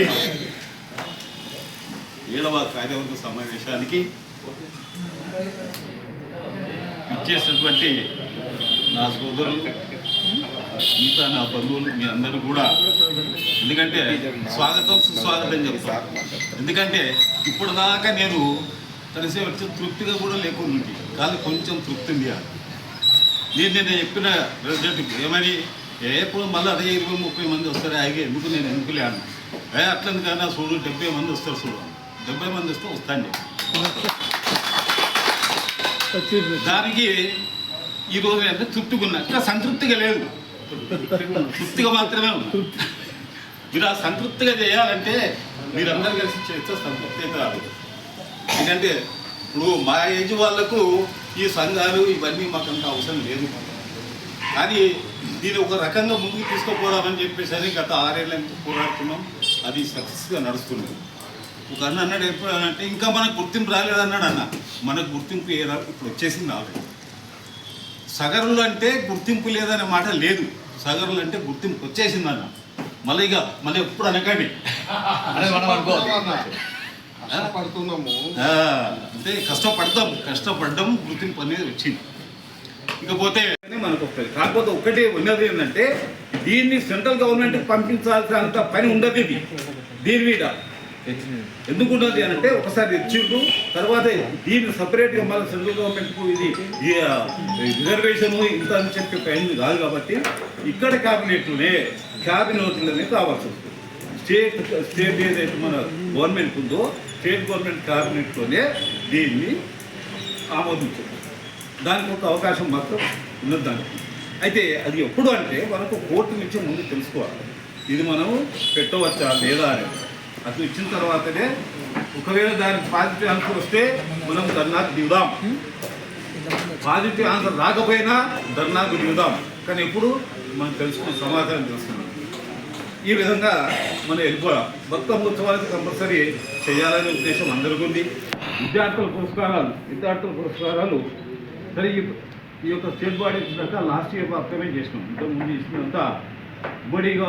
ఆంధ్రప్రదేశ్ ఏడవ కార్యవర్గ సమావేశానికి ఇచ్చేసినటువంటి నా సోదరులు మిగతా నా బంధువులు మీ అందరూ కూడా ఎందుకంటే స్వాగతం సుస్వాగతం చెప్తాను. ఎందుకంటే ఇప్పుడు దాకా నేను కలిసి వచ్చి తృప్తిగా కూడా లేకుండా కానీ కొంచెం తృప్తి ఉంది నేను నేను చెప్పిన రిజల్ట్ ఏమని? ఎప్పుడు మళ్ళీ అదే ఇరవై ముప్పై మంది వస్తారు ఆగే ఎందుకు నేను ఎందుకు లేను ఏ అట్లని కానీ చూడు డెబ్బై మంది వస్తారు చూడు. డెబ్బై మంది వస్తే వస్తాను దానికి ఈరోజు రోజు అంటే తృప్తిగా ఉన్నా సంతృప్తిగా లేదు. తృప్తిగా మాత్రమే ఉంది మీరు ఆ సంతృప్తిగా చేయాలంటే మీరందరూ కలిసి చేస్తే సంతృప్తి అయితే రాదు. ఎందుకంటే ఇప్పుడు మా ఏజ్ వాళ్ళకు ఈ సంఘాలు ఇవన్నీ మాకు అంత అవసరం లేదు కానీ దీన్ని ఒక రకంగా ముందుకు తీసుకుపోదామని చెప్పేసి అని గత ఆరేళ్ళ పోరాడుతున్నాం. అది సక్సెస్గా నడుస్తుంది. ఒక అన్న అన్నాడు ఎప్పుడు అంటే ఇంకా మనకు గుర్తింపు రాలేదు అన్నాడు అన్న. మనకు గుర్తింపు ఏ రా- ఇప్పుడు వచ్చేసింది ఆల్రెడీ. సగరులు అంటే గుర్తింపు లేదనే మాట లేదు. సగరులు అంటే గుర్తింపు వచ్చేసింది అన్న. మళ్ళీ ఇక మళ్ళీ ఎప్పుడు అనకండి. కష్టపడుతున్నాము ఆ, అంటే కష్టపడతాం. కష్టపడడం గుర్తింపు అనేది వచ్చింది. ఇకపోతే మనకు వస్తుంది కాకపోతే ఒకటే ఉన్నది ఏంటంటే దీన్ని సెంట్రల్ గవర్నమెంట్ పంపించాల్సినంత పని ఉండదు ఇది. దీని మీద. ఎందుకు ఉన్నది అని అంటే ఒకసారి ఇచ్చిండు తర్వాత దీన్ని సపరేట్గా మళ్ళీ సెంట్రల్ గవర్నమెంట్కు ఇది రిజర్వేషన్ ఇంత అని చెప్పి పైన కాదు కాబట్టి ఇక్కడ క్యాబినెట్లోనే క్యాబినెట్లోనే కావాల్సి వస్తుంది. స్టేట్ స్టేట్ ఏదైతే మన గవర్నమెంట్ ఉందో స్టేట్ గవర్నమెంట్ క్యాబినెట్లోనే దీన్ని ఆమోదించారు దానికి ఒక అవకాశం మాత్రం ఉన్నది దానికి అయితే అది ఎప్పుడు అంటే మనకు కోర్టు నుంచి ముందు తెలుసుకోవాలి. ఇది మనం పెట్టవచ్చా లేదా అని అది ఇచ్చిన తర్వాతనే ఒకవేళ దానికి పాజిటివ్ ఆన్సర్ వస్తే మనం ధర్నాకు దిగుదాం. పాజిటివ్ ఆన్సర్ రాకపోయినా ధర్నాకు దిగుదాం. కానీ ఎప్పుడు మనం తెలుసుకున్న సమాధానం తెలుసుకున్నాం ఈ విధంగా మనం వెళ్ళిపోయాం భక్త ఉత్సవాలకు కంపల్సరీ చేయాలనే ఉద్దేశం అందరికీ ఉంది. విద్యార్థుల పురస్కారాలు విద్యార్థుల పురస్కారాలు సరే ఈ ఈ యొక్క స్టేట్ బాడీ ఇచ్చినాక లాస్ట్ ఇయర్ అప్లై చేసినాం. ఇంతకుముందు ఇచ్చినంత బడిగా